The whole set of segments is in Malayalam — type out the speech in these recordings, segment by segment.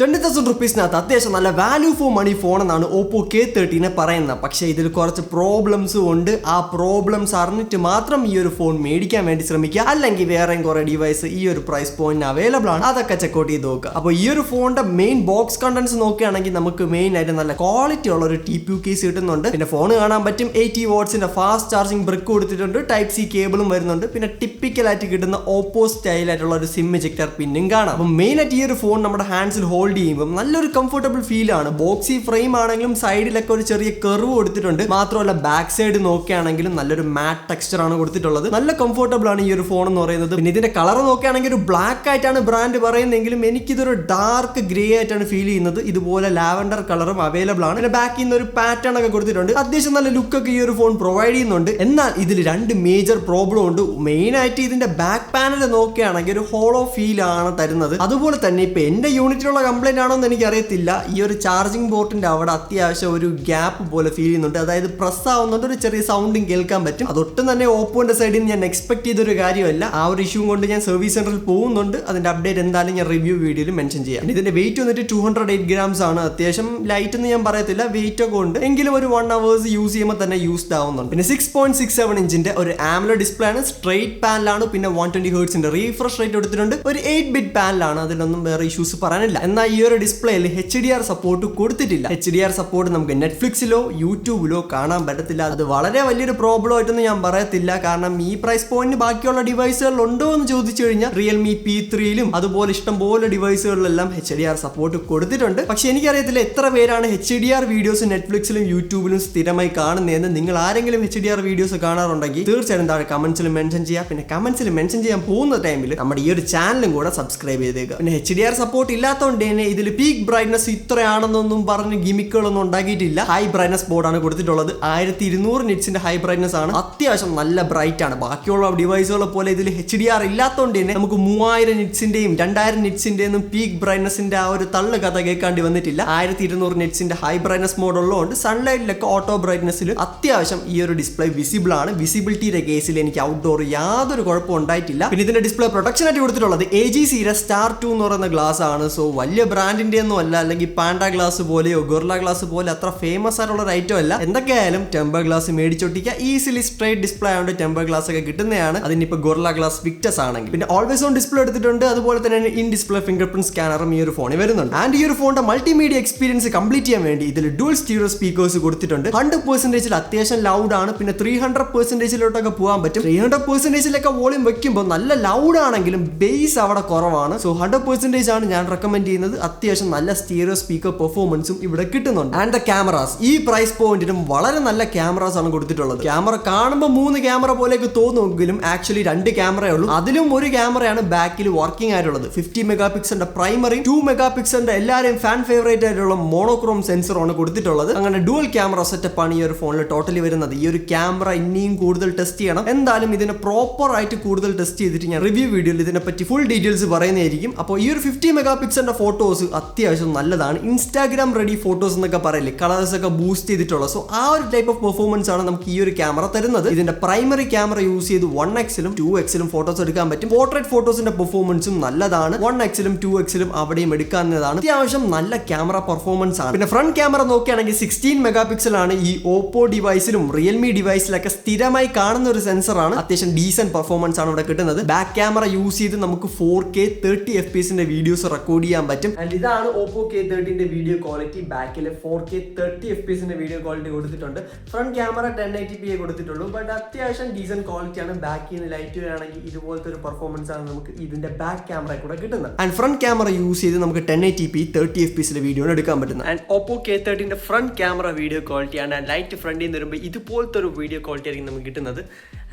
ട്വന്റി തൗസൻഡ് റുപ്പീസിനകത്ത് അത്യാവശ്യം നല്ല വാല്യൂ ഫോർ മണി ഫോൺ എന്നാണ് ഓപ്പോ കെ തേർട്ടീനെ പറയുന്നത്. പക്ഷേ ഇതിൽ കുറച്ച് പ്രോബ്ലംസും ഉണ്ട്. ആ പ്രോബ്ലംസ് അറിഞ്ഞിട്ട് മാത്രം ഈ ഒരു ഫോൺ മേടിക്കാൻ വേണ്ടി ശ്രമിക്കുക. അല്ലെങ്കിൽ വേറെയും കുറെ ഡിവൈസ് ഈ ഒരു പ്രൈസ് പോയിന്റ് അവൈലബിൾ ആണ്. അതൊക്കെ ചെക്കൗട്ട് ചെയ്ത് നോക്കുക. അപ്പോൾ ഈ ഒരു ഫോണിന്റെ മെയിൻ ബോക്സ് കണ്ടന്റ്സ് നോക്കുകയാണെങ്കിൽ നമുക്ക് മെയിൻ ആയിട്ട് നല്ല ക്വാളിറ്റി ഉള്ള ഒരു ടി പി കേസ് കിട്ടുന്നുണ്ട്. പിന്നെ ഫോൺ കാണാൻ പറ്റും. എയ്റ്റി വാട്ട്സിന്റെ ഫാസ്റ്റ് ചാർജിങ് ബ്രിക്ക് കൊടുത്തിട്ടുണ്ട്. ടൈപ്പ് സി കേബിളും വരുന്നുണ്ട്. പിന്നെ ടിപ്പിക്കൽ ആയിട്ട് കിട്ടുന്ന ഓപ്പോ സ്റ്റൈലായിട്ടുള്ള ഒരു സിം ജെക്ടർ പിന്നും കാണാം. അപ്പം മെയിൻ ആയിട്ട് ഈ ഒരു ഫോൺ നമ്മുടെ ഹാൻഡ്സിൽ ഹോൾഡ് ചെയ്യുമ്പോൾ നല്ലൊരു കംഫർട്ടബിൾ ഫീൽ ആണ്. ബോക്സി ഫ്രെയിം ആണെങ്കിലും സൈഡിലൊക്കെ ഒരു ചെറിയ കെർവ് കൊടുത്തിട്ടുണ്ട്. മാത്രമല്ല ബാക്ക് സൈഡ് നോക്കുകയാണെങ്കിലും നല്ലൊരു മാറ്റ് ടെക്സ്ചർ ആണ് കൊടുത്തിട്ടുള്ളത്. നല്ല കംഫർട്ടബിൾ ആണ് ഈ ഒരു ഫോൺ എന്ന് പറയുന്നത്. പിന്നെ ഇതിന്റെ കളർ നോക്കുകയാണെങ്കിൽ ഒരു ബ്ലാക്ക് ആയിട്ടാണ് ബ്രാൻഡ് പറയുന്നതെങ്കിലും എനിക്കിതൊരു ഡാർക്ക് ഗ്രേ ആയിട്ടാണ് ഫീൽ ചെയ്യുന്നത്. ഇതുപോലെ ലാവൻഡർ കളറും അവൈലബിൾ ആണ്. പിന്നെ ബാക്കിൽ നിന്ന് ഒരു പാറ്റേൺ ഒക്കെ കൊടുത്തിട്ടുണ്ട്. അത്യാവശ്യം നല്ല ലുക്കൊക്കെ ഈ ഒരു ഫോൺ പ്രൊവൈഡ് ചെയ്യുന്നുണ്ട്. എന്നാൽ ഇതിൽ രണ്ട് മേജർ പ്രോബ്ലം ഉണ്ട്. മെയിൻ ആയിട്ട് ഇതിന്റെ ബാക്ക് പാനൽ നോക്കുകയാണെങ്കിൽ ഒരു ഹോളോ ഫീൽ ആണ് തരുന്നത്. അതുപോലെ തന്നെ ഇപ്പൊ എന്റെ യൂണിറ്റിലുള്ള കംപ്ലൈന്റ് ആണോ എന്ന് എനിക്ക് അറിയത്തില്ല ഈ ഒരു ചാർജിങ് ബോർഡിന്റെ അവിടെ അത്യാവശ്യം ഒരു ഗ്യാപ്പ് പോലെ ഫീൽ ചെയ്യുന്നുണ്ട്. അതായത് പ്രസ് ആവുന്നുണ്ട് ഒരു ചെറിയ സൗണ്ടും കേൾക്കാൻ പറ്റും. അതൊട്ടും തന്നെ ഓപ്പോന്റെ സൈഡിൽ നിന്ന് ഞാൻ എക്സ്പെക്ട് ചെയ്തൊരു കാര്യമല്ല. ആ ഒരു ഇഷ്യൂ കൊണ്ട് ഞാൻ സർവീസ് സെന്ററിൽ പോകുന്നുണ്ട്. അതിന്റെ അപ്ഡേറ്റ് എന്തായാലും ഞാൻ റിവ്യൂ വീഡിയോയിൽ മെൻഷൻ ചെയ്യാം. ഇതിന്റെ വെയിറ്റ് വന്നിട്ട് ടു ഹൺഡ്രഡ് എയ്റ്റ് ഗ്രാംസ് ആണ്. അത്യാവശ്യം ലൈറ്റ് എന്ന് ഞാൻ പറയത്തില്ല. വെയിറ്റ് ഒക്കെ ഉണ്ട്. എങ്കിലും ഒരു വൺ അവേഴ്സ് യൂസ് ചെയ്യുമ്പോൾ തന്നെ യൂസ്ഡ് ആവുന്നുണ്ട്. പിന്നെ സിക്സ് പോയിന്റ് സിക്സ് സെവൻ ഇഞ്ചിന്റെ ഒരു ആംലോ ഡിസ്പ്ലേ ആണ്. സ്ട്രൈറ്റ് പാനലാണ് പിന്നെ വൺ ട്വന്റി ഹേർട്സിന്റെ റീഫ്രഷ് റേറ്റ് എടുത്തിട്ടുണ്ട്. ഒരു എയ്റ്റ് ബിറ്റ് പാനലാണ് അതിലൊന്നും വേറെ ഇഷ്യൂസ് പറയാനില്ല. എന്നാൽ ഈ ഒരു ഡിസ്പ്ലേയിൽ എച്ച് ഡി ആർ സപ്പോർട്ട് കൊടുത്തിട്ടില്ല. എച്ച് ഡി ആർ സപ്പോർട്ട് നമുക്ക് നെറ്റ്ഫ്ലിക്സിലോ യൂട്യൂബിലോ കാണാൻ പറ്റത്തില്ല. അത് വളരെ വലിയൊരു പ്രോബ്ലം ആയിട്ടൊന്നും ഞാൻ പറയത്തില്ല. കാരണം ഈ പ്രൈസ് പോയിന്റ് ബാക്കിയുള്ള ഡിവൈസുകളിൽ ഉണ്ടോ എന്ന് ചോദിച്ചു കഴിഞ്ഞാൽ റിയൽമി പി ത്രീയിലും അതുപോലെ ഇഷ്ടംപോലെ ഡിവൈസുകളിലെല്ലാം എച്ച് ഡി ആർ സപ്പോർട്ട് കൊടുത്തിട്ടുണ്ട്. പക്ഷെ എനിക്കറിയത്തില്ല എത്ര പേരാണ് എച്ച് ഡി ആർ വീഡിയോസ് നെറ്റ്ഫ്ലിക്സിലും യൂട്യൂബിലും സ്ഥിരമായി കാണുന്നതെന്ന്. നിങ്ങൾ ആരെങ്കിലും എച്ച് ഡി ആർ വീഡിയോസ് കാണാറുണ്ടെങ്കിൽ തീർച്ചയായും താഴെ കമന്റ്സിൽ മെൻഷൻ ചെയ്യുക. പിന്നെ കമന്റ്സിൽ മെൻഷൻ ചെയ്യാൻ പോകുന്ന ടൈമിൽ നമ്മുടെ ഈ ഒരു ചാനലും കൂടെ സബ്സ്ക്രൈബ് ചെയ്തേക്കുക. പിന്നെ എച്ച് ഡി ആർ സപ്പോർട്ട് ഇല്ലാത്തതുകൊണ്ട് തന്നെ ഇതിൽ പീക്ക് ബ്രൈറ്റ്നസ് ഇത്രയാണെന്നൊന്നും പറഞ്ഞ് ഗിമിക്കുകളൊന്നും ഉണ്ടാക്കിയിട്ടില്ല. ഹൈ ബ്രൈറ്റ്നസ് ബോർഡാണ് കൊടുത്തിട്ടുള്ളത്. ആയിരത്തി ഇരുന്നൂറ് നിറ്റ്സിന്റെ ഹൈ ബ്രൈറ്റ്നസ് ആണ്. അത്യാവശ്യം നല്ല ബ്രൈറ്റ് ആണ്. ബാക്കിയുള്ള ഡിവൈസുകളെ പോലെ ഇതിൽ എച്ച് ഡി ആർ ഇല്ലാത്തതുകൊണ്ട് തന്നെ നമുക്ക് മൂവായിരം നിറ്റ്സിന്റെയും രണ്ടായിരം നിറ്റ്സിന്റെയും പീക്ക് ബ്രൈറ്റ്നസിന്റെ ആ ഒരു തള്ളു കഥ കേൾക്കാണ്ടി വന്നിട്ടില്ല. ആയിരത്തി ഇരുന്നൂറ് നിറ്റ്സിന്റെ ഹൈ ബ്രൈറ്റ്നസ് മോഡ് ഉള്ളതുകൊണ്ട് സൺലൈറ്റിലൊക്കെ ഓട്ടോ ബ്രൈറ്റ്നസ്സിൽ അത്യാവശ്യം ഈ ഒരു ഡിസ്പ്ലേ വിസിബിൾ ആണ്. വിസിബിലിറ്റിയുടെ കേസിൽ എനിക്ക് ഔട്ട്ഡോർ യാതൊരു കുഴപ്പവും ഉണ്ടായിട്ടില്ല. പിന്നെ ഇതിന്റെ ഡിസ്പ്ലേ പ്രൊട്ടക്ഷൻ ആയിട്ട് കൊടുത്തിട്ടുള്ളത് എ ജി സീര സ്റ്റാർ ടു എന്ന് പറയുന്ന ഗ്ലാസ് ആണ്. സോ വലിയ ബ്രാൻഡിന്റെ ഒന്നും അല്ല അല്ലെങ്കിൽ പാണ്ട ഗ്ലാസ് പോലെയോ ഗൊർല ഗ്ലാസ് പോലെ അത്ര ഫേമസ് ആയിട്ടുള്ള ഒരു ഐറ്റം അല്ല. എന്തൊക്കെയായാലും ടെമ്പർ ഗ്ലാസ് മേടിച്ചൊട്ടിക്കുക ഈസിലി സ്ട്രൈറ്റ് ഡിസ്പ്ലേ ആയതുകൊണ്ട് ടെമ്പർ ഗ്ലാസ് ഒക്കെ കിട്ടുന്നതാണ്. അതിനിപ്പോ ഗൊർല ഗ്ലാസ് വിക്ടസ് ആണെങ്കിൽ. പിന്നെ ഓൾവേസ് ഓൺ ഡിസ്പ്ലേ എടുത്തിട്ടുണ്ട്. അതുപോലെ തന്നെ ഇൻ ഡിസ്പ്ലേ ഫിംഗർ പ്രിന്റ് സ്കാനറും ഈ ഒരു ഫോണിൽ വരുന്നുണ്ട്. ആൻഡ് ഈ ഒരു ഫോണിന്റെ മൾട്ടിമീഡിയ എക്സ്പീരിയൻസ് കംപ്ലീറ്റ് ചെയ്യാൻ വേണ്ടി ഇതിൽ ഡുവൽ സ്റ്റീരിയോ സ്പീക്കേഴ്സ് കൊടുത്തിട്ടുണ്ട്. ഹൺഡ്രഡ് പെർസെന്റേജിൽ അത്യാവശ്യം ലൗഡ് ആണ്. പിന്നെ ത്രീ ഹൺഡ്രഡ് പെർസെന്റേജിലോട്ടൊക്കെ പോകാൻ പറ്റും. ത്രീ ഹൺഡ്രഡ് പെർസെന്റേജിലൊക്കെ വോളിയം വെക്കുമ്പോൾ നല്ല ലൗഡ് ആണെങ്കിലും ബേസ് അവിടെ കുറവാണ്. സോ ഹൺഡ്രഡ് പെർസെന്റേജ് ആണ് ഞാൻ റെക്കമെൻഡ് ചെയ്യുന്നത്. അത്യാവശ്യം നല്ല സ്റ്റീരിയോ സ്പീക്കർ പെർഫോമൻസും ഇവിടെ കിട്ടുന്നുണ്ട്. ആൻഡ് ദ ക്യാമറാസ് ഈ പ്രൈസ് പോയിന്റിനും വളരെ നല്ല ക്യാമറാസ് ആണ് കൊടുത്തിട്ടുള്ളത്. ക്യാമറ കാണുമ്പോൾ മൂന്ന് ക്യാമറ പോലെയൊക്കെ തോന്നുമെങ്കിലും ആക്ച്വലി രണ്ട് ക്യാമറയേ ഉള്ളൂ. അതിലും ഒരു ക്യാമറയാണ് ബാക്കിൽ വർക്കിംഗ് ആയിട്ടുള്ളത്. ഫിഫ്റ്റി മെഗാ പിക്സലിന്റെ പ്രൈമറി ടു മെഗാ പിക്സലിന്റെ എല്ലാവരെയും ഫാൻ ഫേവറേറ്റ് ആയിട്ടുള്ള മോണോക്രോം സെൻസർ ആണ് കൊടുത്തിട്ടുള്ളത്. അങ്ങനെ ഡുവൽ ക്യാമറ സെറ്റപ്പ് ആണ് ഈ ഒരു ഫോണിൽ ടോട്ടലി വരുന്നത്. ഈ ഒരു ക്യാമറ ഇനിയും കൂടുതൽ ടെസ്റ്റ് ചെയ്യണം. എന്തായാലും ഇതിനെ പ്രോപ്പർ ആയിട്ട് കൂടുതൽ ടെസ്റ്റ് ചെയ്തിട്ട് ഞാൻ റിവ്യൂ വീഡിയോയിൽ ഇതിനെ പറ്റി ഫുൾ ഡീറ്റെയിൽസ് പറയുന്നതായിരിക്കും. അപ്പോൾ ഈ ഒരു ഫിഫ്റ്റി മെഗാ പിക്സലിന്റെ ഫോട്ടോസ് അത്യാവശ്യം നല്ലതാണ്. ഇൻസ്റ്റാഗ്രാം റെഡി ഫോട്ടോസ് എന്നൊക്കെ പറയില്ലേ കളേഴ്സ് ഒക്കെ ബൂസ്റ്റ് ചെയ്തിട്ടുള്ള. സോ ആ ഒരു ടൈപ്പ് ഓഫ് പെർഫോമൻസ് ആണ് നമുക്ക് ഈ ഒരു ക്യാമറ തരുന്നത്. ഇതിന്റെ പ്രൈമറി ക്യാമറ യൂസ് ചെയ്ത് വൺ എക്സിലും ടു എക്സിലും ഫോട്ടോസ് എടുക്കാൻ പറ്റും. പോർട്രേറ്റ് ഫോട്ടോസിന്റെ പെർഫോമൻസും നല്ലതാണ്. വൺ എക്സിലും ടു എക്സിലും അവിടെയും എടുക്കാവുന്നതാണ്. അത്യാവശ്യം നല്ല ക്യാമറ പെർഫോമൻസ് ആണ്. പിന്നെ ഫ്രണ്ട് ക്യാമറ നോക്കുകയാണെങ്കിൽ സിക്സ്റ്റീൻ മെഗാ പിക്സൽ ആണ് ഈ ഓപ്പോ ഡിവൈസിലും റിയൽമി ഡിവൈസിലൊക്കെ സ്ഥിരമായി കാണുന്ന ഒരു സെൻസറാണ് അത്യാവശ്യം ഡീസന്റ് പെർഫോമൻസ് ആണ് ഇവിടെ കിട്ടുന്നത്. ബാക്ക് ക്യാമറ യൂസ് ചെയ്ത് നമുക്ക് four K thirty F P എസിന്റെ വീഡിയോസ് റെക്കോർഡ് ചെയ്യാൻ പറ്റും. ആൻഡ് ഇതാണ് ഓപ്പോ കെ തേർട്ടിന്റെ വീഡിയോ ക്വാളിറ്റി ബാക്കിലെ four K thirty F P എസിന്റെ വീഡിയോ ക്വാളിറ്റി കൊടുത്തിട്ടുണ്ട്. Front camera ten eighty P കൊടുത്തിട്ടുള്ളൂ. ബട്ട് അത്യാവശ്യം ഡീസന്റ് ക്വാളിറ്റി ആണ്. ബാക്കിൽ നിന്ന് ലൈറ്റ് വരികയാണെങ്കിൽ ഇതുപോലത്തെ ഒരു പെർഫോമൻസ് ആണ് നമുക്ക് ഇതിന്റെ ബാക്ക് ക്യാമറ കൂടെ കിട്ടുന്നത്. ആൻഡ് ഫ്രണ്ട് ക്യാമറ യൂസ് ചെയ്ത് നമുക്ക് ten eighty P thirty F P video എടുക്കാൻ പറ്റുന്നത്. ആൻഡ് ഓപ്പോ കെ തേർട്ടിന്റെ ഫ്രണ്ട് ക്യാമറ വീഡിയോ ക്വാളിറ്റി ആണ്. ലൈറ്റ് ഫ്രണ്ടിൽ നിന്ന് വരുമ്പോൾ ഇതുപോലത്തെ ഒരു വീഡിയോ ക്വാളിറ്റി ആയിരിക്കും നമുക്ക് കിട്ടുന്നത്.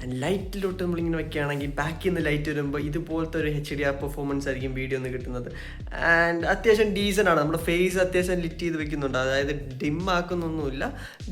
ആൻഡ് ലൈറ്റിലോട്ട് നമ്മളിങ്ങനെ വെക്കുകയാണെങ്കിൽ ബാക്കിൽ നിന്ന് ലൈറ്റ് വരുമ്പോൾ ഇതുപോലത്തെ ഒരു എച്ച് ഡി ആർ പെർഫോമൻസ് ആയിരിക്കും വീഡിയോ നിന്ന് കിട്ടുന്നത്. ആൻഡ് അത്യാവശ്യം ഡീസന്റ് ആണ്. നമ്മുടെ ഫേസ് അത്യാവശ്യം ലിറ്റ് ചെയ്ത് വെക്കുന്നുണ്ട്. അതായത് ഡിം ആക്കുന്നൊന്നുമില്ല.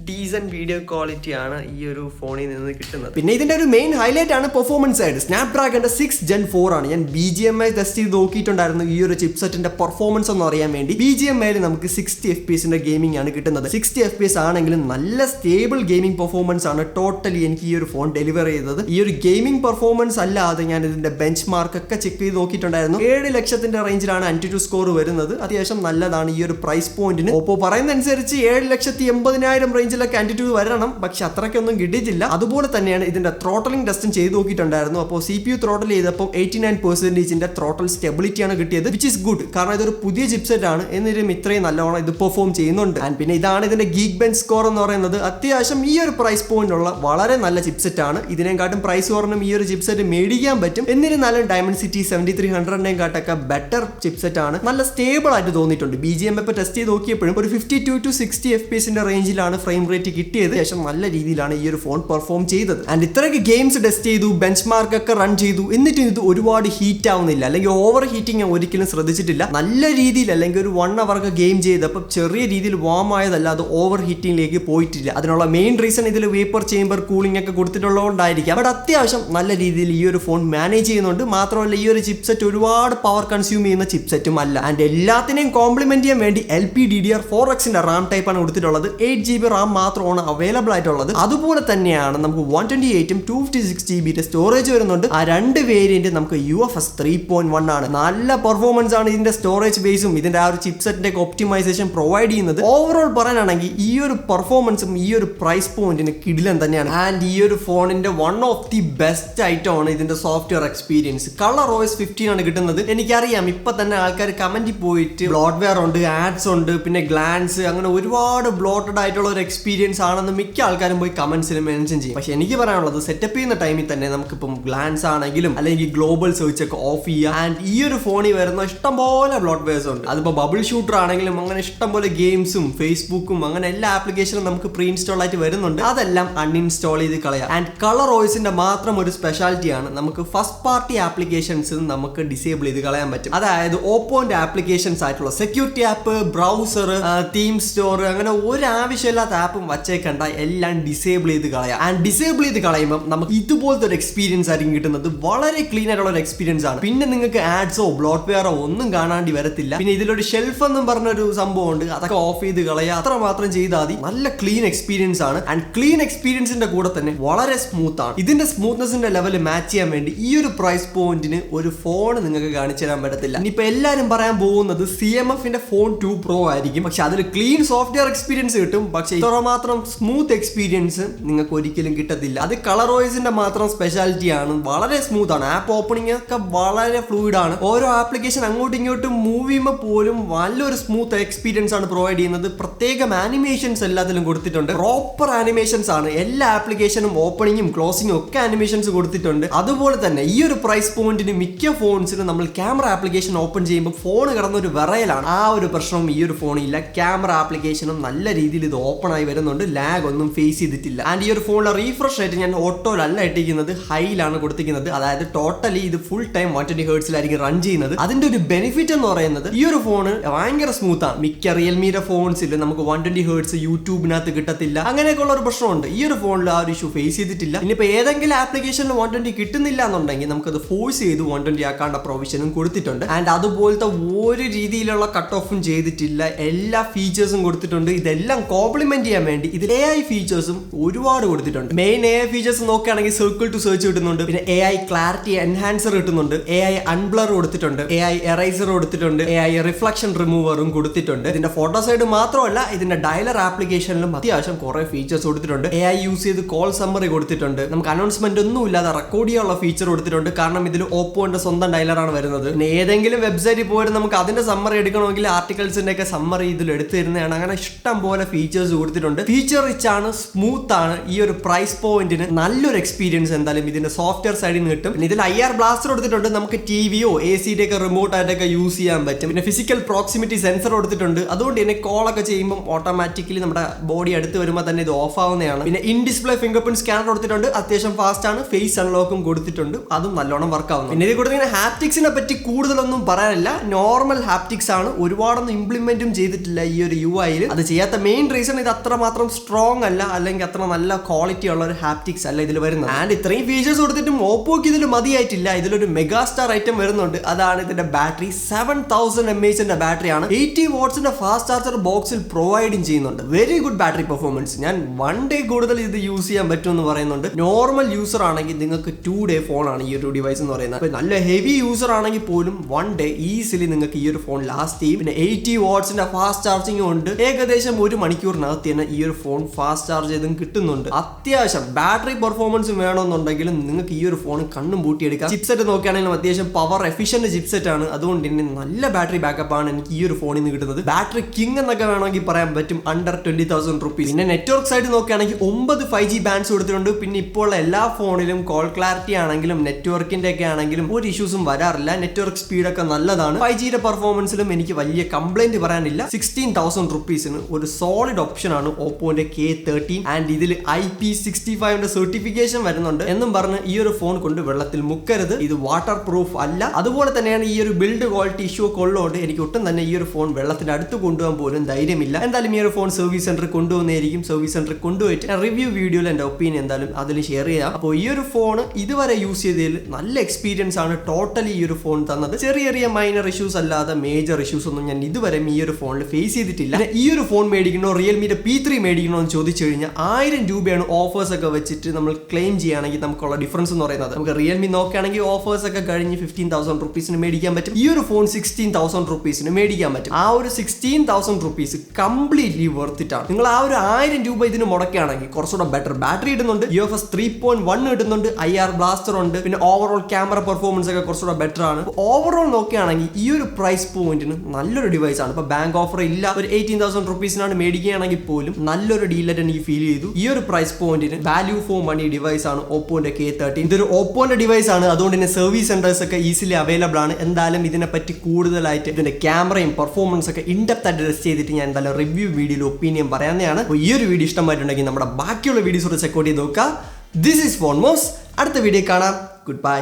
ഡീസന്റ് വീഡിയോ ക്വാളിറ്റി ആണ് ഈ ഒരു ഫോണിൽ നിന്ന് കിട്ടുന്നത്. പിന്നെ ഇതിന്റെ ഒരു മെയിൻ ഹൈലൈറ്റ് ആണ് പെർഫോമൻസ് ആയിട്ട് സ്നാപ് ഡ്രാഗന്റെ സിക്സ് ജെൻ ഫോർ ആണ്. ഞാൻ B G M I test ചെയ്ത് നോക്കിയിട്ടുണ്ടായിരുന്നു ഈ ഒരു ചിപ്സെറ്റിന്റെ പെർഫോമൻസ് എന്ന് അറിയാൻ വേണ്ടി. ബി ജി എം ഐയിൽ നമുക്ക് സിക്സ്റ്റി എഫ് പി ഗെയിമിംഗ് ആണ് കിട്ടുന്നത്. സിക്സ്റ്റി എഫ് പി എസ് ആണെങ്കിലും നല്ല സ്റ്റേബിൾ ഗെയിമിംഗ് പെർഫോമൻസ് ആണ് ടോട്ടലി എനിക്ക് ഈ ഒരു ഫോൺ ഡെലിവർ ചെയ്തത്. ഈ ഒരു ഗെയിമിംഗ് പെർഫോമൻസ് അല്ലാതെ ഞാൻ ഇതിന്റെ ബെഞ്ച് മാർക്ക് ഒക്കെ ചെക്ക് ചെയ്ത് നോക്കിയിട്ടുണ്ടായിരുന്നു. ഏഴ് ലക്ഷത്തിന്റെ റേഞ്ചിലാണ് ടു സ്കോർ വരുന്നത്. അത്യാവശ്യം നല്ലതാണ് ഈ ഒരു പ്രൈസ് പോയിന്റിന് പറയുന്ന അനുസരിച്ച് ഏഴ് ലക്ഷത്തി എൺപതിനായിരം റേഞ്ചിലൊക്കെ ടു വരണം. പക്ഷെ അത്രയ്ക്കൊന്നും കിട്ടിയിട്ടില്ല. അതുപോലെ തന്നെയാണ് ഇതിന്റെ ത്രോട്ടലിംഗ് ടെസ്റ്റും ചെയ്ത് നോക്കിയിട്ടുണ്ടായിരുന്നു. അപ്പോൾ സി പി യു ത്രോട്ടൽ ചെയ്തപ്പോൾ എയ്റ്റി നയൻ പെർസെന്റേജിന്റെ ത്രോട്ടൽ സ്റ്റെബിലിറ്റി ആണ് കിട്ടിയത് വിച്ച് ഇസ് ഗുഡ് കാരണം ഇതൊരു പുതിയ ചിപ്സെറ്റ് ആണ്. എന്നിട്ടും ഇത്രയും നല്ലോണം ഇത് പെർഫോം ചെയ്യുന്നുണ്ട്. ആൻഡ് പിന്നെ ഇതാണ് ഇതിന്റെ ഗീക്ക് ബെൻ സ്കോർ എന്ന് പറയുന്നത്. അത്യാവശ്യം ഈ ഒരു പ്രൈസ് പോയിന്റുള്ള വളരെ നല്ല ചിപ്സെറ്റ് ആണ്. ഇതിനെക്കാട്ടും പ്രൈസ് കുറഞ്ഞും ഈ ഒരു ചിപ്സെറ്റ് മേടിക്കാൻ പറ്റും. എന്നിരുന്നാലും ഡയമണ്ട് സിറ്റി സെവന്റി ത്രീ ഹൺഡ്രഡിനെയും കാട്ടൊക്കെ ബെറ്റർ ചിപ്സെറ്റ് ആണ്. നല്ല സ്റ്റേബിൾ ആയിട്ട് തോന്നിയിട്ടുണ്ട്. ബി ജി എം ഇപ്പോൾ ടെസ്റ്റ് ചെയ്ത് നോക്കിയപ്പോഴും ഒരു fifty two two sixty F P റേഞ്ചിലാണ് ഫ്രെയിം റേറ്റ് കിട്ടിയത്. ശേഷം നല്ല രീതിയിലാണ് ഈ ഒരു ഫോൺ പെർഫോം ചെയ്തത്. ആൻഡ് ഇത്രയൊക്കെ ഗെയിംസ് ടെസ്റ്റ് ചെയ്തു ബെഞ്ച് മാർക്ക് ഒക്കെ റൺ ചെയ്തു. എന്നിട്ടും ഇത് ഒരുപാട് ഹീറ്റ് ആവുന്നില്ല. അല്ലെങ്കിൽ ഓവർ ഹീറ്റിംഗ് ഞാൻ ഒരിക്കലും ശ്രദ്ധിച്ചിട്ടില്ല. നല്ല രീതിയിൽ അല്ലെങ്കിൽ ഒരു വൺ അവർ ഒക്കെ ഗെയിം ചെയ്തപ്പോൾ ചെറിയ രീതിയിൽ വാം ആയതല്ല അത് ഓവർ ഹീറ്റിംഗിലേക്ക് പോയിട്ടില്ല. അതിനുള്ള മെയിൻ റീസൺ ഇതിൽ വേപ്പർ ചേമ്പർ കൂളിംഗ് ഒക്കെ കൊടുത്തിട്ടുള്ളതുകൊണ്ടായിരിക്കാം ബട്ട് അത്യാവശ്യം നല്ല രീതിയിൽ ഈ ഒരു ഫോൺ മാനേജ് ചെയ്യുന്നുണ്ട്. മാത്രമല്ല ഈ ഒരു ചിപ്സെറ്റ് ഒരുപാട് പവർ കൺസ്യൂം ചെയ്യുന്ന ചിപ്സെറ്റും അല്ല. ആൻഡ് എല്ലാത്തിനെയും കോംപ്ലിമെന്റ് ചെയ്യാൻ വേണ്ടി L P D D R four എക്സിന്റെ റാം ടൈപ്പ് ആണ് കൊടുത്തിട്ടുള്ളത്. എയ്റ്റ് ജി ബി റാം മാത്രമാണ് അവൈലബിൾ ആയിട്ടുള്ളത്. അതുപോലെ തന്നെയാണ് നമുക്ക് one twenty എയ്റ്റും to fifty six G ബിയുടെ സ്റ്റോറേജ് വരുന്നുണ്ട്. ആ രണ്ട് വേരിയന്റ് നമുക്ക് U F S three point one ആണ്. നല്ല പെർഫോമൻസ് ആണ് ഇതിന്റെ സ്റ്റോറേജ് ബേസും ഇതിന്റെ ആ ഒരു ചിപ്സെറ്റിന്റെ ഒപ്റ്റിമൈസേഷൻ പ്രൊവൈഡ് ചെയ്യുന്നത്. ഓവറോൾ പറയാനാണെങ്കിൽ ഈ ഒരു പെർഫോമൻസും ഈ ഒരു പ്രൈസ് പോയിന്റിന് കിടിലം തന്നെയാണ്. ആൻഡ് ഈ ഒരു ഫോണിന്റെ ഓഫ് ദി ബെസ്റ്റ് ഐറ്റം ആണ് ഇതിന്റെ software experience ColorOS fifteen ആണ് കിട്ടുന്നത്. എനിക്കറിയാം ഇപ്പൊ തന്നെ ആൾക്കാർ കമന്റിൽ പോയിട്ട് ബ്ലോട്ട്വെയർ ഉണ്ട് ആഡ്സ് ഉണ്ട് പിന്നെ ഗ്ലാൻസ് അങ്ങനെ ഒരുപാട് ബ്ലോട്ടഡ് ആയിട്ടുള്ള ഒരു എക്സ്പീരിയൻസ് ആണെന്ന് മിക്ക ആൾക്കാരും പോയി കമന്റ്സിൽ മെൻഷൻ ചെയ്യും. പക്ഷെ എനിക്ക് പറയാനുള്ളത് സെറ്റപ്പ് ചെയ്യുന്ന ടൈമിൽ തന്നെ നമുക്കിപ്പം ഗ്ലാൻസ് ആണെങ്കിലും അല്ലെങ്കിൽ ഗ്ലോബൽ സെർച്ച് ഒക്കെ ഓഫ് ചെയ്യുക. ആൻഡ് ഈ ഒരു ഫോണിൽ വരുന്ന ഇഷ്ടംപോലെ ബ്ലോട്ട്വെയർസ് ഉണ്ട്. അതിപ്പോ ബബിൾ ഷൂട്ടർ ആണെങ്കിലും അങ്ങനെ ഇഷ്ടംപോലെ ഗെയിംസും ഫേസ്ബുക്കും അങ്ങനെ എല്ലാ ആപ്ലിക്കേഷനും നമുക്ക് പ്രീ ഇൻസ്റ്റാൾ ആയിട്ട് വരുന്നുണ്ട്. അതെല്ലാം അൺഇൻസ്റ്റാൾ ചെയ്ത് കളയാം. ആൻഡ് കളർ ഓയിസിന്റെ മാത്രം ഒരു സ്പെഷ്യാലിറ്റിയാണ് നമുക്ക് ഫസ്റ്റ് പാർട്ടി ആപ്ലിക്കേഷൻസ് നമുക്ക് ഡിസേബിൾ ചെയ്ത് കളയാൻ പറ്റും. അതായത് ഓപ്പോന്റെ ആപ്ലിക്കേഷൻസ് ആയിട്ടുള്ള security app browser theme store അങ്ങനെ ഒരു ആവശ്യമില്ലാത്ത ആപ്പും വച്ചേക്കണ്ട. എല്ലാം ഡിസേബിൾ ചെയ്ത് കളയാം. ആൻഡ് ഡിസേബിൾ ചെയ്ത് കളയുമ്പോൾ നമുക്ക് ഇതുപോലത്തെ ഒരു എക്സ്പീരിയൻസ് ആയിരിക്കും കിട്ടുന്നത്. വളരെ ക്ലീൻ ആയിട്ടുള്ള ഒരു എക്സ്പീരിയൻസ് ആണ്. പിന്നെ നിങ്ങൾക്ക് ആഡ്സോ ബ്ലോട്ട്വെയറോ ഒന്നും കാണാണ്ടി വരത്തില്ല. പിന്നെ ഇതിലൊരു ഷെൽഫ് എന്നും പറഞ്ഞൊരു സംഭവം ഉണ്ട് അതൊക്കെ ഓഫ് ചെയ്ത് കളയുക അത്ര മാത്രം ചെയ്താൽ മതി. നല്ല ക്ലീൻ എക്സ്പീരിയൻസ് ആണ്. ആൻഡ് ക്ലീൻ എക്സ്പീരിയൻസിന്റെ കൂടെ തന്നെ വളരെ സ്മൂത്ത് ആണ് ഇതിന്റെ സ്മൂത്ത്നെസിന്റെ ലെവൽ മാച്ച് ചെയ്യാൻ വേണ്ടി ഈ ഒരു പ്രൈസ് പോയിന്റിന് ഒരു ഫോൺ നിങ്ങൾക്ക് കാണിച്ചു തരാൻ പറ്റത്തില്ല. ഇനിയിപ്പോ എല്ലാരും പറയാൻ പോകുന്നത് സി എം എഫിന്റെ ഫോൺ ടു പ്രോ ആയിരിക്കും. പക്ഷെ അതിൽ ക്ലീൻ സോഫ്റ്റ്വെയർ എക്സ്പീരിയൻസ് കിട്ടും. പക്ഷെ ഇത്ര മാത്രം സ്മൂത്ത് എക്സ്പീരിയൻസ് നിങ്ങൾക്ക് ഒരിക്കലും കിട്ടത്തില്ല. അത് കളർ വോയിസിന്റെ മാത്രം സ്പെഷ്യാലിറ്റി ആണ്. വളരെ സ്മൂത്ത് ആണ്. ആപ്പ് ഓപ്പണിംഗ് ഒക്കെ വളരെ ഫ്ലൂയിഡ് ആണ്. ഓരോ ആപ്ലിക്കേഷൻ അങ്ങോട്ടും ഇങ്ങോട്ടും മൂവ് ചെയ്യുമ്പോൾ പോലും നല്ലൊരു സ്മൂത്ത് എക്സ്പീരിയൻസ് ആണ് പ്രൊവൈഡ് ചെയ്യുന്നത്. പ്രത്യേകം ആനിമേഷൻസ് എല്ലാത്തിലും കൊടുത്തിട്ടുണ്ട്. പ്രോപ്പർ ആനിമേഷൻസ് ആണ്. എല്ലാ ആപ്ലിക്കേഷനും ഓപ്പണിങ്ങും ക്ലോസിങ്ങും ഒക്കെ ആനിമേഷൻസ് കൊടുത്തിട്ടുണ്ട്. അതുപോലെ തന്നെ ഈ ഒരു പ്രൈസ് പോയിന്റിന് മിക്ക ഫോൺസിനും നമ്മൾ ക്യാമറ ആപ്ലിക്കേഷൻ ഓപ്പൺ ചെയ്യുമ്പോൾ ഫോൺ കിടന്ന ഒരു വിറയലാണ്. ആ ഒരു പ്രശ്നവും ഈ ഒരു ഫോണില്ല ക്യാമറ ആപ്ലിക്കേഷനും നല്ല രീതിയിൽ ഇത് ഓപ്പൺ ആയി വരുന്നുണ്ട്. ലാഗ് ഒന്നും ഫേസ് ചെയ്തിട്ടില്ല. ആൻഡ് ഈ ഒരു ഫോണിലെ റീഫ്രഷ് റേറ്റ് ഞാൻ ഓട്ടോയിലല്ല ഇട്ടിരിക്കുന്നത് ഹൈയിലാണ് കൊടുത്തിരിക്കുന്നത്. അതായത് ടോട്ടലി ഇത് ഫുൾ ടൈം വൺ ട്വന്റി ഹേർട്സിലായിരിക്കും റൺ ചെയ്യുന്നത്. അതിന്റെ ഒരു ബെനിഫിറ്റ് എന്ന് പറയുന്നത് ഈ ഒരു ഫോൺ ഭയങ്കര സ്മൂത്ത് ആണ് മിക്ക റിയൽമിയുടെ ഫോൺസിൽ നമുക്ക് വൺ ട്വന്റി ഹേർട്സ് യൂട്യൂബിനകത്ത് കിട്ടത്തില്ല. അങ്ങനെയൊക്കെയുള്ള ഒരു പ്രശ്നമുണ്ട്. ഈ ഒരു ഫോണിൽ ആ ഒരു ഇഷ്യൂ ഫേസ് ചെയ്തിട്ടില്ല. ഇനിയിപ്പോൾ ഏതെങ്കിലും ആപ്ലിക്കേഷനിൽ വൺ ട്വന്റി കിട്ടുന്നില്ല എന്നുണ്ടെങ്കിൽ നമുക്കത് ഫോഴ്സ് ചെയ്ത് വൺ ട്വന്റി ആക്കാനുള്ള പ്രൊവിഷനും കൊടുത്തിട്ടുണ്ട്. ആൻഡ് അതുപോലത്തെ ഒരു രീതിയിലുള്ള കട്ട് ഓഫും ചെയ്തിട്ടില്ല. എല്ലാ ഫീച്ചേഴ്സും കൊടുത്തിട്ടുണ്ട്. ഇതെല്ലാം കോംപ്ലിമെന്റ് ചെയ്യാൻ വേണ്ടി ഇതിൽ എ ഐ ഫീച്ചേഴ്സും ഒരുപാട് കൊടുത്തിട്ടുണ്ട്. മെയിൻ എ ഐ ഫീച്ചേഴ്സ് നോക്കുകയാണെങ്കിൽ സർക്കിൾ ടു സെർച്ച് കിട്ടുന്നുണ്ട്. പിന്നെ എ ഐ ക്ലാരിറ്റി എൻഹാൻസർ കിട്ടുന്നുണ്ട്. എ ഐ അൺബ്ലർ കൊടുത്തിട്ടുണ്ട്. എ ഐ എറൈസർ കൊടുത്തിട്ടുണ്ട്. എ ഐ റിഫ്ലക്ഷൻ റിമൂവറും കൊടുത്തിട്ടുണ്ട്. ഇതിന്റെ ഫോട്ടോ സൈഡ് മാത്രമല്ല ഇതിന്റെ ഡയലർ ആപ്ലിക്കേഷനിലും അത്യാവശ്യം കുറെ ഫീച്ചേഴ്സ് കൊടുത്തിട്ടുണ്ട്. എ ഐ യൂസ് ചെയ്ത് കോൾ സമ്മറി കൊടുത്തിട്ടുണ്ട്. നമുക്ക് അനൗൺസ്മെന്റ് ഒന്നും ഇല്ലാതെ റെക്കോർഡ് ചെയ്യാനുള്ള ഫീച്ചർ കൊടുത്തിട്ടുണ്ട്. കാരണം ഇതിൽ ഓപ്പോന്റെ സ്വന്തം ഡയലറാണ് വരുന്നത്. പിന്നെ ഏതെങ്കിലും വെബ്സൈറ്റിൽ പോയിട്ട് നമുക്ക് അതിന്റെ സമ്മറി എടുക്കണമെങ്കിൽ ആർട്ടിക്കിൾസിന്റെ ഒക്കെ സമ്മറി ഇതിൽ എടുത്തു തരുന്നതാണ്. അങ്ങനെ ഇഷ്ടം പോലെ ഫീച്ചേഴ്സ് കൊടുത്തിട്ടുണ്ട്. ഫീച്ചർ റിച്ച് ആണ് സ്മൂത്ത് ആണ്. ഈ ഒരു പ്രൈസ് പോയിന്റിന് നല്ലൊരു എക്സ്പീരിയൻസ് എന്തായാലും ഇതിന്റെ സോഫ്റ്റ്വെയർ സൈഡിൽ നിന്ന് കിട്ടും. പിന്നെ ഇതിൽ ഐ ആർ ബ്ലാസ്റ്റർ കൊടുത്തിട്ടുണ്ട്. നമുക്ക് ടി വിയോ എ സിയുടെ ഒക്കെ റിമോട്ട് ആയിട്ടൊക്കെ യൂസ് ചെയ്യാൻ പറ്റും. പിന്നെ ഫിസിക്കൽ പ്രോക്സിമിറ്റി സെൻസർ കൊടുത്തിട്ടുണ്ട്. അതുകൊണ്ട് തന്നെ ഒക്കെ ചെയ്യുമ്പോൾ ഓട്ടോമാറ്റിക്കലി നമ്മുടെ ബോഡി അടുത്ത് വരുമ്പോൾ തന്നെ ഇത് ഓഫ് ആവുന്നതാണ്. പിന്നെ in display finger print scanner കൊടുത്തിട്ടുണ്ട്. അത്യാവശ്യം ഫാസ്റ്റ് ആണ്. ഫേസ് അൺലോക്കും കൊടുത്തിട്ടുണ്ട്. അതും നല്ലോണം വർക്ക് ആവുന്നു പിന്നെ ഇത് കൊടുത്തിങ്ങനെ ഹാപ്റ്റിക്സിനെ പറ്റി കൂടുതലൊന്നും പറയാനില്ല. നോർമൽ ഹാപ്റ്റിക്സ് ആണ്. ഒരുപാടൊന്നും ഇംപ്ലിമെന്റും ചെയ്തിട്ടില്ല ഈ ഒരു യു ഐയിൽ അത് ചെയ്യാത്ത മെയിൻ റീസൺ ഇത് അത്രമാത്രം സ്ട്രോങ് അല്ല അല്ലെങ്കിൽ അത്ര നല്ല ക്വാളിറ്റി ഉള്ള ഒരു ഹാപ്റ്റിക്സ് അല്ല ഇതിൽ വരുന്നത്. ആൻഡ് ഇത്രയും ഫീച്ചേഴ്സ് കൊടുത്തിട്ടും ഓപ്പോക്ക് ഇതിൽ മതിയായിട്ടില്ല. ഇതിലൊരു മെഗാ സ്റ്റാർ ഐറ്റം വരുന്നുണ്ട്. അതാണ് ഇതിന്റെ ബാറ്ററി സെവൻ തൗസൻഡ് എം എച്ചിന്റെ ബാറ്ററിയാണ് എയ്റ്റി വാട്ട്സിന്റെ ഫാസ്റ്റ് ചാർജർ ബോക്സിൽ പ്രൊവൈഡും ചെയ്യുന്നുണ്ട്. വെരി ഗുഡ് ബാറ്ററി പെർഫോമൻസ് ഞാൻ വൺ ഡേ കൂടുതൽ ഇത് യൂസ് ചെയ്യാൻ പറ്റുമെന്ന് പറയുന്നുണ്ട്. നോർമൽ യൂസർ ആണെങ്കിൽ നിങ്ങൾക്ക് ടു ഡേ ഫോൺ ആണ് ഈ ഒരു ഡിവൈസ് എന്ന് പറയുന്നത്. അപ്പോൾ നല്ല ഹെവി യൂസർ ആണെങ്കിൽ പോലും വൺ ഡേ ഈസിലി നിങ്ങൾക്ക് ഈ ഒരു ഫോൺ ലാസ്റ്റ് ചെയ്യും. പിന്നെ എയ്റ്റി വാട്ട്സിന്റെ ഫാസ്റ്റ് ചാർജിങ് ഉണ്ട്. ഏകദേശം ഒരു മണിക്കൂറിനകത്ത് തന്നെ ഈ ഒരു ഫോൺ ഫാസ്റ്റ് ചാർജ് ചെയ്തും കിട്ടുന്നുണ്ട്. അത്യാവശ്യം ബാറ്ററി പെർഫോമൻസ് വേണമെന്നുണ്ടെങ്കിലും നിങ്ങൾക്ക് ഈ ഒരു ഫോൺ കണ്ണും പൂട്ടിയെടുക്കാം. ചിപ്സെറ്റ് നോക്കുകയാണെങ്കിലും അത്യാവശ്യം പവർ എഫിഷ്യന്റ് ചിപ്സെറ്റ് ആണ്. അതുകൊണ്ട് തന്നെ നല്ല ബാറ്ററി ബാക്കപ്പ് ആണ് എനിക്ക് ഈ ഒരു ഫോണിൽ നിന്ന് കിട്ടുന്നത്. ബാറ്ററി കിങ് എന്നൊക്കെ വേണമെങ്കിൽ പറയാൻ പറ്റും. അണ്ടർ ട്വന്റി തൗസൻഡ് റുപ്പീസ് പിന്നെ നെറ്റ്വർക്ക് സൈഡ് നോക്കുകയാണെങ്കിൽ ഒമ്പത് ഫൈവ് ജി ബാൻഡ്സ് കൊടുത്തിട്ടുണ്ട്. പിന്നെ ഇപ്പോൾ എല്ലാ ഫോണിലും കോൾ ക്ലാരിറ്റി ആണെങ്കിലും നെറ്റ്വർക്കിന്റെ ഒക്കെ ആണെങ്കിലും ഒരു ഇഷ്യൂസും വരാറില്ല. നെറ്റ്വർക്ക് സ്പീഡ് ഒക്കെ നല്ലതാണ്. ഫൈവ് ജിയുടെ പെർഫോമൻസിലും എനിക്ക് വലിയ കംപ്ലൈന്റ് പറയാനില്ല. സിക്സ്റ്റീൻ തൗസൻഡ് റുപ്പീസിന് ഒരു സോളിഡ് ഓപ്ഷൻ ആണ് ഓപ്പോന്റെ കെ തേർട്ടീൻ ആൻഡ് ഇതിൽ ഐ പി സിക്സ്റ്റി ഫൈവിന്റെ സർട്ടിഫിക്കേഷൻ വരുന്നുണ്ട്. എന്നും പറഞ്ഞ് ഈ ഒരു ഫോൺ കൊണ്ട് വെള്ളത്തിൽ മുക്കരുത്. ഇത് വാട്ടർ പ്രൂഫ് അല്ല. അതുപോലെ തന്നെയാണ് ഈ ഒരു ബിൽഡ് ക്വാളിറ്റി ഇഷ്യൂ ഒക്കെ ഉള്ളതുകൊണ്ട് എനിക്ക് ഒട്ടും തന്നെ ഈ ഒരു ഫോൺ വെള്ളത്തിന്റെ അടുത്ത് കൊണ്ടുപോകാൻ പോലും ധൈര്യമില്ല. എന്തായാലും ഈ ഒരു ഫോൺ സർവീസ് സെന്ററിൽ കൊണ്ടുവന്നായിരിക്കും സർവീസ് സെന്ററിൽ കൊണ്ടുപോയിട്ട് റിവ്യൂ വീഡിയോയിൽ എന്റെ ഒപ്പീനിയൻ എന്തായാലും അതിൽ ഷെയർ ചെയ്യാം അപ്പോൾ ഈ ഒരു ഫോൺ ഇതുവരെ യൂസ് ചെയ്തതിൽ നല്ല എക്സ്പീരിയൻസ് ആണ് ടോട്ടലി ഈ ഒരു ഫോൺ തന്നത്. ചെറിയ ചെറിയ മൈനർ ഇഷ്യൂസ് അല്ലാതെ മേജർ ഇഷ്യൂസ് ഒന്നും ഞാൻ ഇതുവരെ ഈ ഒരു ഫോണിൽ ഫേസ് ചെയ്തിട്ടില്ല. ഈ ഒരു ഫോൺ മേടിക്കണോ റിയൽമിയുടെ പി ത്രീ മേടിക്കണോ എന്ന് ചോദിച്ചു കഴിഞ്ഞാൽ ആയിരം രൂപയാണ് ഓഫേഴ്സ് ഒക്കെ വെച്ചിട്ട് നമ്മൾ ക്ലെയിം ചെയ്യുകയാണെങ്കിൽ നമുക്കുള്ള ഡിഫറൻസ് എന്ന് പറയുന്നത്. നമുക്ക് റിയൽമി നോക്കുകയാണെങ്കിൽ ഓഫേഴ്സ് ഒക്കെ കഴിഞ്ഞ് ഫിഫ്റ്റീൻ തൗസൻഡ് റുപ്പീസിന് മേടിക്കാൻ പറ്റും. ഈ ഒരു ഫോൺ സിക്സ്റ്റീൻ തൗസൻഡ് റുപ്പീസിന് മേടിക്കാൻ പറ്റും. ആ ഒരു സിക്സ്റ്റീൻ തൗസൻഡ് റുപ്പീസ് കംപ്ലീറ്റ്ലി വെർത്തിട്ടാണ് നിങ്ങൾ ആ ഒരു ആയിരം രൂപ ഇതിന് മുടക്കുകയാണെങ്കിൽ കുറച്ചുകൂടെ ബെറ്റർ ബാറ്ററി ഇടുന്നുണ്ട്. U F S three point one ഇടുന്നുണ്ട് ഐ ആർ ബ്ലാസ്റ്റർ ഉണ്ട്. പിന്നെ ഓവറോൾ ക്യാമറ പെർഫോമൻസ് ഒക്കെ കുറച്ചുകൂടെ ബെറ്റർ ആണ്. ഓവറോൾ നോക്കുകയാണെങ്കിൽ ഈ ഒരു പ്രൈസ് പോയിന്റിന് നല്ലൊരു ഡിവൈസ് ആണ്. ഇപ്പൊ ബാങ്ക് ഓഫർ ഇല്ല. ഒരു എയ്റ്റീൻ തൗസൻഡ് റുപ്പീസിനാണ് മേടിക്കുകയാണെങ്കിൽ പോലും നല്ലൊരു ഡീലായിട്ട് എനിക്ക് ഫീൽ ചെയ്തു. ഈ ഒരു പ്രൈസ് പോയിന്റിന് വാല്യൂ ഫോർ മണി ഡിവൈസ് ആണ് ഓപ്പോന്റെ കെ തേർട്ടീൻ ഇതൊരു ഓപ്പോന്റെ ഡിവൈസ് ആണ്. അതുകൊണ്ട് തന്നെ സർവീസ് സെന്റേഴ്സ് ഒക്കെ ഈസിലി അവൈലബിൾ ആണ്. എന്തായാലും ഇതിനെപ്പറ്റി കൂടുതലായിട്ട് ഇതിന്റെ ക്യാമറയും പെർഫോമൻസ് ഒക്കെ ഇൻഡെപ്ത് അഡ്രസ് ചെയ്തിട്ട് ഞാൻ എന്തായാലും റിവ്യൂ വീഡിയോയിൽ ഒപ്പീനിയൻ പറയാവുന്നതാണ്. ഈ ഒരു വീഡിയോ ഇഷ്ടമായിട്ടുണ്ടെങ്കിൽ നമ്മുടെ ബാക്കിയുള്ള വീഡിയോസ് കൂടെ ചെക്കൗട്ട് ചെയ്ത് നോക്കുക. ദിസ് ഈസ് ഫോൺ മോസ് അടുത്ത വീഡിയോ കാണാം. Good bye